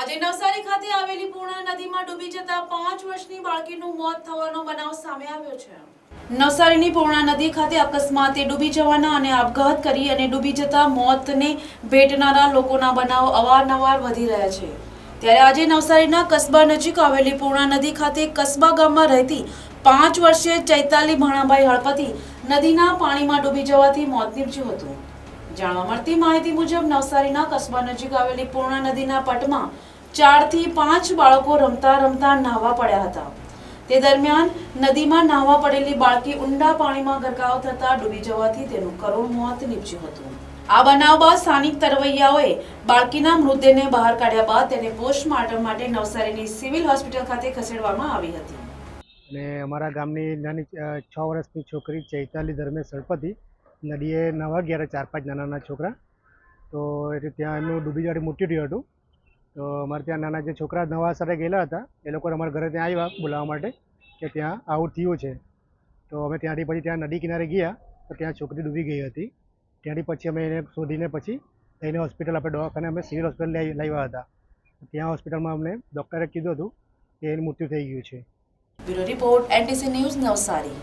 આજે નવસારી ખાતે આવેલી પૂર્ણા નદીમાં ડૂબી જતા પાંચ વર્ષની બાળકીનું મોત થવાનો બનાવ સામે આવ્યો છે. નવસારીની પૂર્ણા નદી ખાતે અકસ્માતે ડૂબી જવાના અને આપઘાત કરી અને ડૂબી જતા મોતને ભેટનારા લોકોના બનાવ અવારનવાર વધી રહ્યા છે. ત્યારે આજે નવસારીના કસ્બા નજીક આવેલી પૂર્ણા નદી ખાતે કસ્બા ગામમાં રહેતી પાંચ વર્ષીય ચૈતાલી ભણાભાઈ હળપતિ નદીના પાણીમાં ડૂબી જવાથી મોત નીપજ્યું હતું. જાણવા મળતી માહિતી મુજબ નવસારીના કસ્બા નજીક આવેલી પૂર્ણા નદીના પટમાં ચારથી પાંચ બાળકો રમતા રમતા નાહવા પડ્યા હતા. તે દરમિયાન નદીમાં નાહવા પડેલી બાળકી ઊંડા પાણીમાં ગરકાવ થતા ડૂબી જવાથી તેનું કરુણ મોત નીપજ્યું હતું. આ બનાવ બાદ સ્થાનિક તરવૈયાઓએ બાળકીના મૃતદેહને બહાર કાઢ્યા બાદ તેને પોસ્ટમોર્ટમ માટે નવસારીની સિવિલ હોસ્પિટલ ખાતે ખસેડવામાં આવી હતી. અને અમારા ગામની નાની છ વર્ષની છોકરી ચૈતાલી ધર્મે સળપતિ. નદીએ નવા ગયા ચાર પાંચ નાના નાના છોકરા. તો એટલે ત્યાં એમનું ડૂબી જવાથી મૃત્યુ થયું હતું. તો અમારે ત્યાં નાના જે છોકરા નવા સાથે ગયેલા હતા, એ લોકો અમારા ઘરે ત્યાં આવ્યા બોલાવવા માટે કે ત્યાં આવું થયું છે. તો અમે ત્યાંથી પછી ત્યાં નદી કિનારે ગયા, તો ત્યાં છોકરી ડૂબી ગઈ હતી. ત્યાંથી પછી અમે એને શોધીને પછી લઈને હોસ્પિટલ આપણે દવાખાને અમે સિવિલ હોસ્પિટલ લઈ લાવ્યા હતા. ત્યાં હોસ્પિટલમાં અમને ડૉક્ટરે કીધું હતું કે એનું મૃત્યુ થઈ ગયું છે. Bureau report NTC news Navsari.